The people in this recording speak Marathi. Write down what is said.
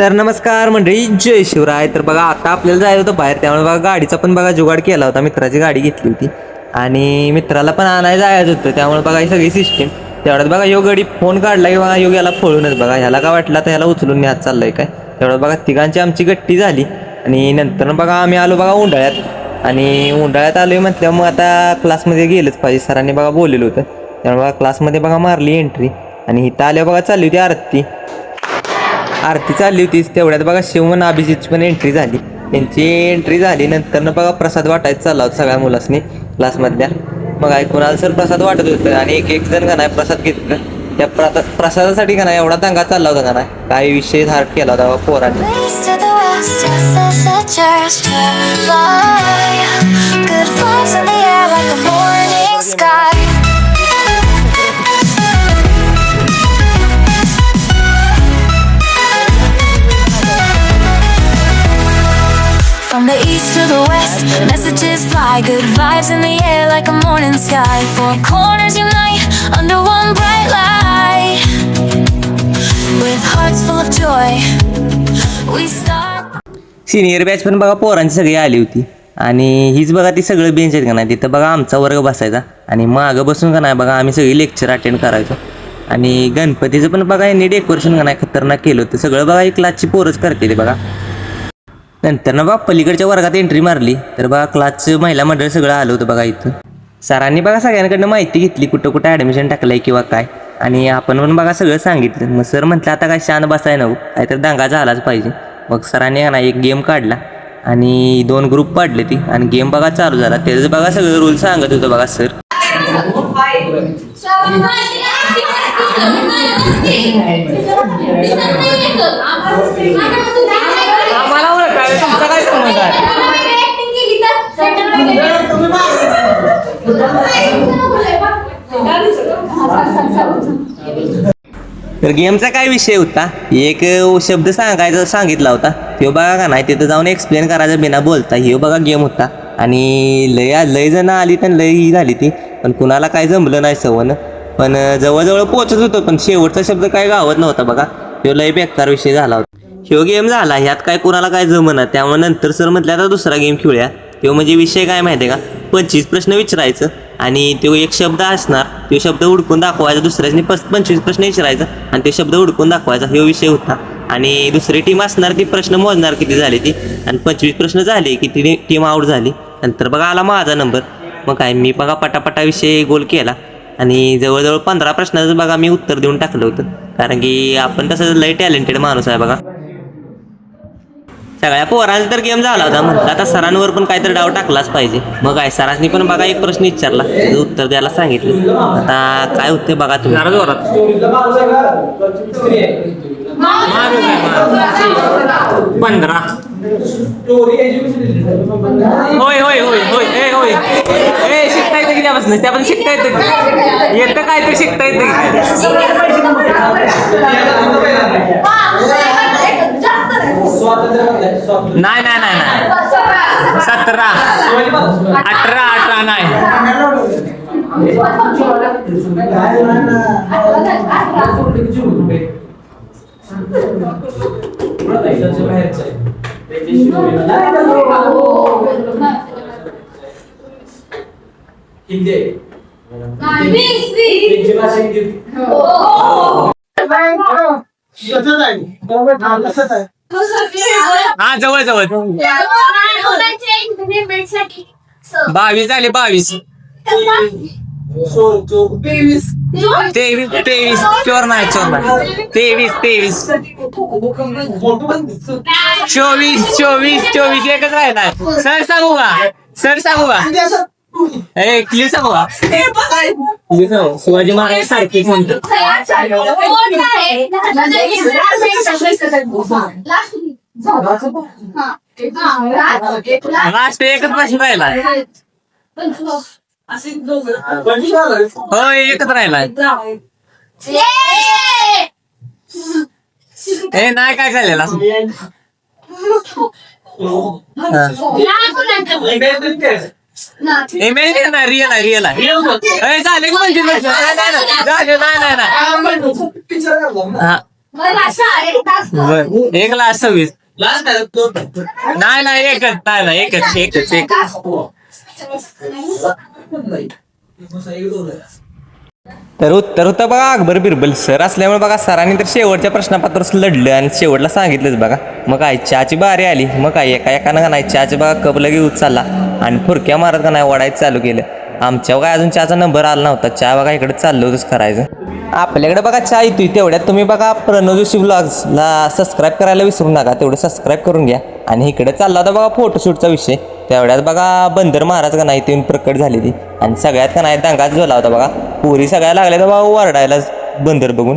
तर नमस्कार मंडळी जय शिवराय. तर बघा आता आपल्याला जायचं होतं बाहेर. त्यामुळे बघा गाडीचा पण बघा जुगाड केला होता. मित्राची गाडी घेतली होती. आणि मित्राला पण आणायला जायचं होतं. त्यामुळे बघा ही सगळी सिस्टीम तेवढ्यात बघा यो गडी फोन काढला की बघा योग याला फोडूनच बघा. ह्याला काय वाटलं तर ह्याला उचलून न्यात चाललंय काय? तेवढ्यात बघा तिघांची आमची गट्टी झाली. आणि नंतर बघा आम्ही आलो बघा उंडाळ्यात आणि उंडाळ्यात आहे म्हटल्यावर मग आता क्लासमध्ये गेलंच पाहिजे. सरांनी बघा बोललेलं होतं. त्यामुळे बघा क्लासमध्ये बघा मारली एंट्री आणि इथं आल्यावर बघा चालली होती आरती. आरती चालली होतीच तेवढ्यात बघा शिवमन अभिजितची पण एंट्री झाली. त्यांची एंट्री झाली नंतर बघा प्रसाद वाटायचा चालला होता सगळ्या मुलासनी क्लासमधल्या मग ऐकून सर प्रसाद वाटत होतं. आणि एक एक जण का नाही प्रसाद घेतलं. त्या प्रता प्रसादासाठी का नाही एवढा दंगा चालला होता का नाही. काही विषय धार केला होता बघा पोरांनी. The east to the west, messages fly. Good vibes in the air like a morning sky. Four corners unite under one bright light. With hearts full of joy, we start. Senior batch पण बघा पोरांची सगळी आली होती आणि हीच बघा ती सगळं बेंच आहेत का नाही तिथं बघा आमचा वर्ग बसायचा आणि मागं बसून का नाही बघा आम्ही सगळी लेक्चर अटेंड करायचो आणि गणपतीचं पण बघा यांनी डेकोरेशन का नाही खतरनाक केलं होतं सगळं बघा एक लाची पोरच करते ते बघा नंतर ना बघा पलीकडच्या वर्गात एंट्री मारली. तर बा क्लासचं महिला मंडळ सगळं आलं होतं बघा इथं. सरांनी बघा सगळ्यांकडनं माहिती घेतली कुठं कुठं ॲडमिशन टाकलंय किंवा काय. आणि आपण पण बघा सगळं सांगितलं. मग सर म्हटलं आता काय शान बसाय नको. काहीतरी दंगा झालाच पाहिजे. मग सरांनी ना एक गेम काढला. आणि दोन ग्रुप पाडले ती. आणि गेम बघा चालू झाला. त्याचं बघा सगळं रूल सांगत होतं बघा सर. तर गेमचा काय विषय होता? एक शब्द सांगायचा सांगितला होता. तो बघा का नाही तिथं जाऊन एक्सप्लेन करायचा बिना बोलता. हे बघा गेम होता. आणि लय लय जण आली तर लय ही झाली ती. पण कुणाला काय जमलं नाही सवन. पण जवळजवळ पोचत होतं पण शेवटचा शब्द काय गावत नव्हता बघा. तो लय बेकार विषय झाला होता. ह्यो गेम झाला ह्यात काय कुणाला काय जमना. त्यामुळे नंतर सर म्हटलं आता दुसरा गेम खेळूया. तो म्हणजे विषय काय माहिती आहे का? पंचवीस प्रश्न विचारायचं आणि तो एक शब्द असणार तो शब्द हुडकून दाखवायचा दुसऱ्याने पस पंचवीस प्रश्न विचारायचा आणि ते शब्द हुडकून दाखवायचा हा विषय होता. आणि दुसरी टीम असणार ती प्रश्न मोजणार किती झाले ती. आणि पंचवीस प्रश्न झाले की ती टीम आऊट झाली. नंतर बघा आला माझा नंबर मग काय मी बघा पटापटा विषय गोल केला. आणि जवळजवळ पंधरा प्रश्नाचं बघा मी उत्तर देऊन टाकलं होतं. कारण की आपण तसं लय टॅलेंटेड माणूस आहे बघा. सगळ्या पोरांचा तर गेम झाला होता. म्हटलं आता सरांवर पण काहीतरी डाव टाकलाच पाहिजे. मग काय सरांनी पण बघा एक प्रश्न विचारला. त्याचं उत्तर द्यायला सांगितलं. आता काय होते बघा तुम्ही. जरा जोरात. पंधरा. होय होय होय होय ए होय. ए शिकता येतं की त्यापासून? पण शिकता येतं की? येतं काय ते शिकता येतं की? नाही नाही नाही नाही. सतरा. अठरा अठरा नाही. हा जवळ जवळ. बावीस झाले बावीस. तेवीस तेवीस. चोर नाही चोर नाही. तेवीस तेवीस. चोवीस चोवीस चोवीस. एकच राहिला. सर सांगू का? सर सांगू का? ए क्लिअर सांगू का? Clear सांगू. शिवाजी महाराज सारखे म्हणतो लास्ट एकच हो एकच राहिला. ए नाही काय झालेला? इमेज नाही रिअल आहे रिअल आहे. ए, झाले का म्हणजे झाले नाही नाही एक लास्ट सव्वीस नाही नाही एकच नाही नाही एकच एकच एकच तर उत्तर होतं बघा अकबर बिरबल सर असल्यामुळे बघा सरांनी तर शेवटच्या प्रश्नपत्रावर लढलं आणि शेवटला सांगितलंच बघा. मग काय चहाची बारी आली. मग काय एका एकानं का नाही चहाची बघा कप लगे उच चालला आणि फुरक्या मारत का नाही वडायचं चालू केलं. आमच्या काय अजून चहाचा नंबर आला नव्हता. चहा बघा इकडे चाललो होतंच करायचं. आपल्याकडे बघा चहा येतोय. तेवढ्यात तुम्ही बघा प्रणव जोशी ब्लॉग्सला सबस्क्राईब करायला विसरू नका. तेवढं सबस्क्राईब करून घ्या. आणि इकडे चालला होता बघा फोटोशूटचा विषय. तेवढ्यात बघा बंदर महाराज का नाही ते प्रकट झाली ती. आणि सगळ्यात का नाही दंगाच झाला होता बघा. पुरी सगळ्या लागल्या तर बघा ओरडायला बंदर बघून.